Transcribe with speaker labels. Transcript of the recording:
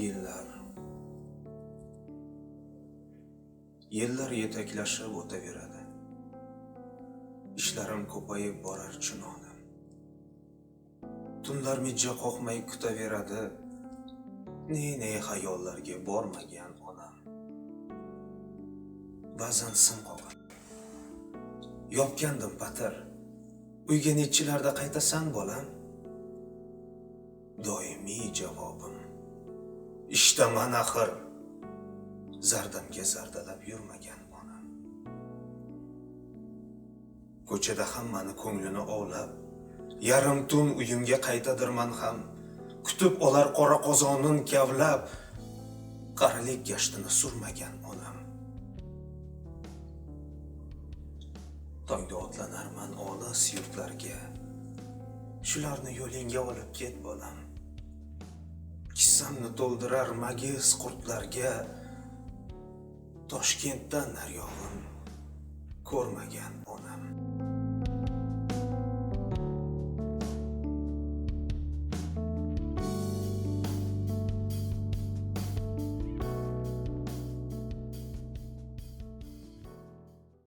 Speaker 1: yillar. Yillar yetaklashib o'taveradi. Ishlarim ko'payib borar chunonim tunlar mijja qoqmay kutaveradi. Ne ne xayollarga bormagan onam. Ba'zan sim qoqar yopgandim patir. Uyga nechilarda qaytasan bolam? Doimiy javobim ishdaman axir zardamga zardalab yurmagan onam. Ko'chada hammani ko'nglini ovlab yarim tun uyimga qaytadirman ham kutib olar qora qozonin kavlab qarilik gashtini surmagan onam. Tongda otlanarman olis yurtlarga shularni yo'lingga olib ket bolam. Kissamni to'ldirar magiz qurtlarga. Toshkentdan naryog'im ko'rmagan onam.